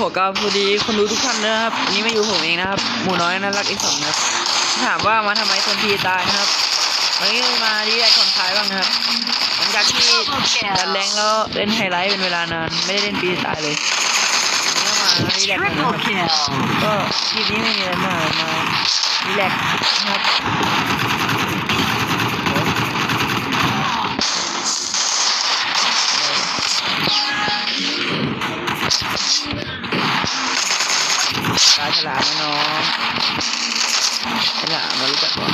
ขอกราบสวัสดีคนดูทุกท่านนะครับนนี้มาอยู่ผมเองนะครับ หมูน้อยน่ารักอีกสองนะครับ ถามว่ามาทำไมคนพีตายนะครับวันนี้มาดีแอคอนคลายบ้างนะครับหลังจากที่ดันแรงแล้วเล่นไฮไลท์เป็นเวลานานไม่ได้เล่นปีตายเลยนนี้ก็มาดีแอคกันะครับก็คลิปนี้ไม่มีอะไรมากมาดีแลกนะครับ ปลาฉลามน้องฉลามมารู้จักก่อน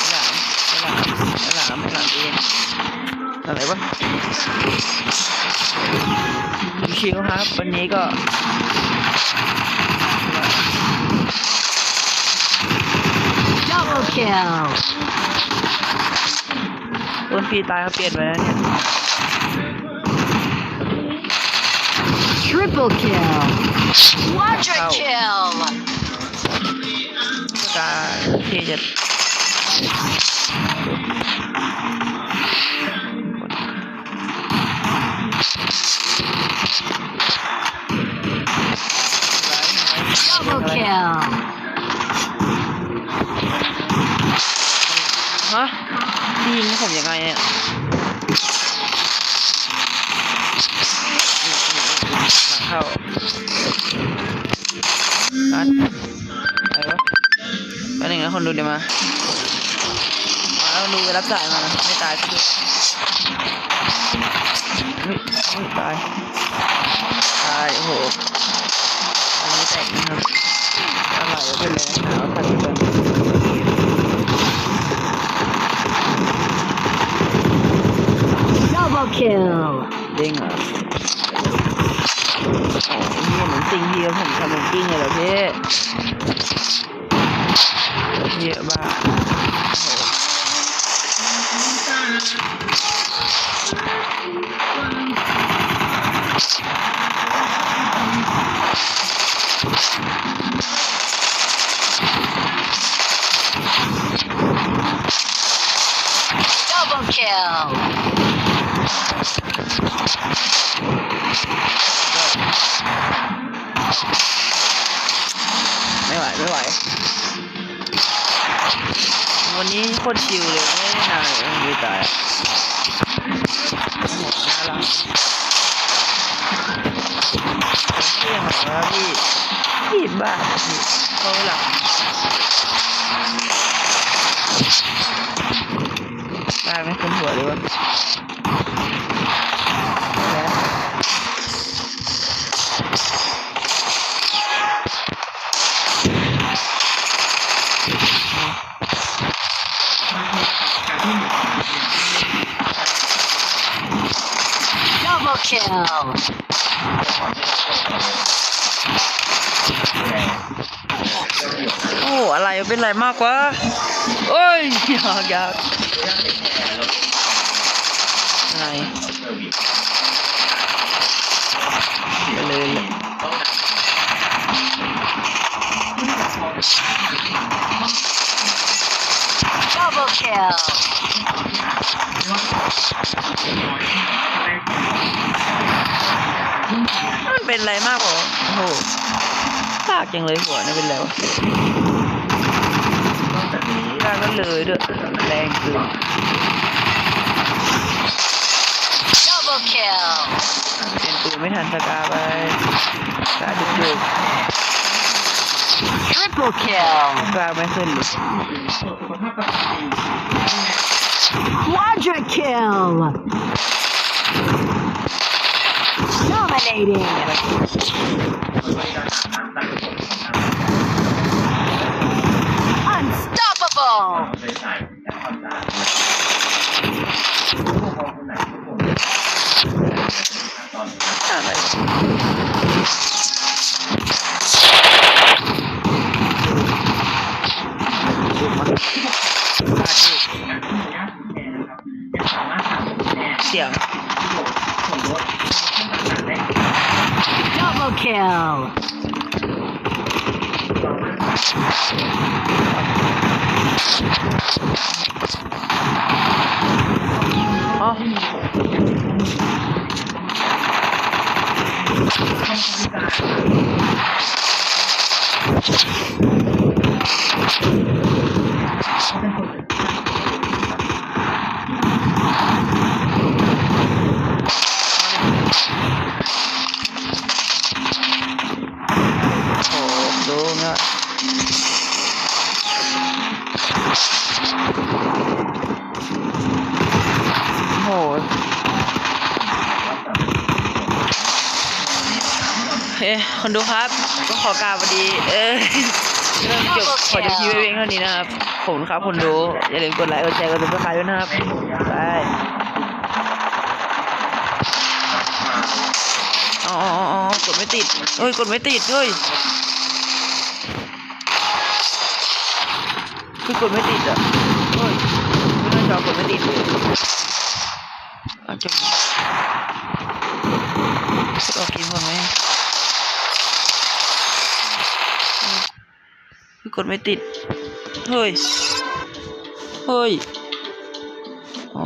ฉลามฉลามฉลามฉลามเองอะไรวะชิวครับ วันนี้ก็ Double kill. ต้นฟีตายเขาเปลี่ยนไปแล้วเนี่ย Triple kill. Quadra Ow. kill. ตาที่จะอะไร Double kill. ฮะพี่ยิงให้ผมยังไงเนี่ยหลัง เข้าอันอะไรวะไปหนึ่งนะคนดูเดี๋ยวมา มาแล้วดูไปรับสายมาไม่ตายก็ดูไม่ไม่ตาย ตาย โอ้โห อันนี้แตกนะครับอะไรวะเป็นเลยนะเอาพันธุ์ Double kill. เด้งเหรอ โอ้ยนี่เหมือนสิ่งที่ผมทำเป็นกิ้งเลยเหรอพี่เยอะบ้าโอ้โคตรชิลเลยไม่ได้นานเลยไม่ตายหมดหน่ารักผมเที่ยงหน่อยนะพี่พี่บ้าพี่เขาหลับได้ไม่คุ้นหัวเลยวะ Double kill. โอ้อะไรเป็นไรมากวะโอ้ยอยากอยากอะไรไปเลยเลย Double kill. มันเป็นไรมากกว่าโอ้โหลากจังเลยหัวนี่เป็นไรวะลากก็เลยด้วยแรงเกิน Double kill. เป็นตัวไม่ทันสกาไปสาดึกดึก Triple kill. สกาไม่ขึ้นเลย Quadra kill. Dominating. Unstoppable. Fail. Oh. คนดูครับ ก็ขอกราบสวัสดี เออเริ่มจบขอจบคลิปไว้เพียงเท่านี้นะครับขอบคุณครับคนดู อย่าลืมกดไลค์ กดแชร์ กดติดตามด้วยนะครับบายอ๋ออ๋อกดไม่ติดเฮ้ย กดไม่ติดเฮ้ยคือกดไม่ติดอะเฮ้ยไม่น่าจอกดไม่ติดเลยอาจจะกดออกเกมก่อนไหมคือ กดไม่ติด เฮ้ย เฮ้ย อ๋อ